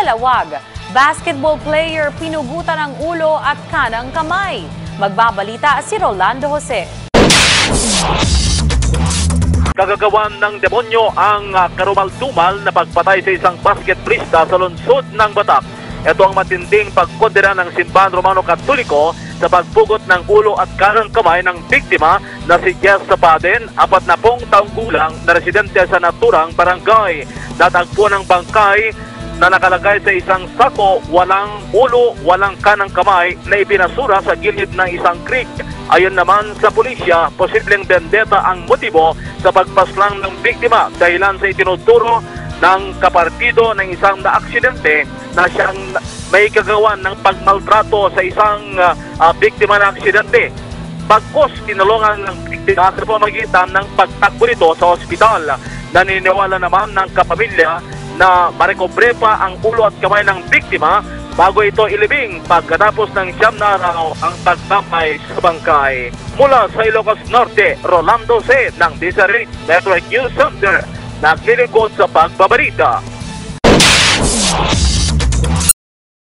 sa lawag. Basketball player pinugutan ang ulo at kanang kamay. Magbabalita si Rolando Jose. Kagagawan ng demonyo ang uh, karumal-dumal na pagpatay sa isang basketballista sa lungsod ng Batak. Ito ang matinding pagkondena ng Simbahan Romano Katoliko sa pagpugot ng ulo at kanang kamay ng biktima na si Jess Sapaden, apat na pong taong gulang na residente sa naturang barangay. Natagpo ng bangkay na nakalagay sa isang sako, walang ulo, walang kanang kamay na ipinasura sa gilid ng isang creek. Ayon naman sa pulisya, posibleng vendetta ang motibo sa pagpaslang ng biktima dahilan sa itinuturo ng kapartido ng isang naaksidente na siyang may kagawan ng pagmaltrato sa isang uh, uh, biktima ng aksidente. Pagkos tinulungan ng biktima sa pamagitan ng pagtakbo nito sa ospital. Naniniwala naman ng kapamilya na marekobre pa ang ulo at kamay ng biktima bago ito ilibing pagkatapos ng siyam na araw ang pagtapay sa bangkay. Mula sa Ilocos Norte, Rolando C. ng Deseret Network News Center, naglilingkod sa pagbabalita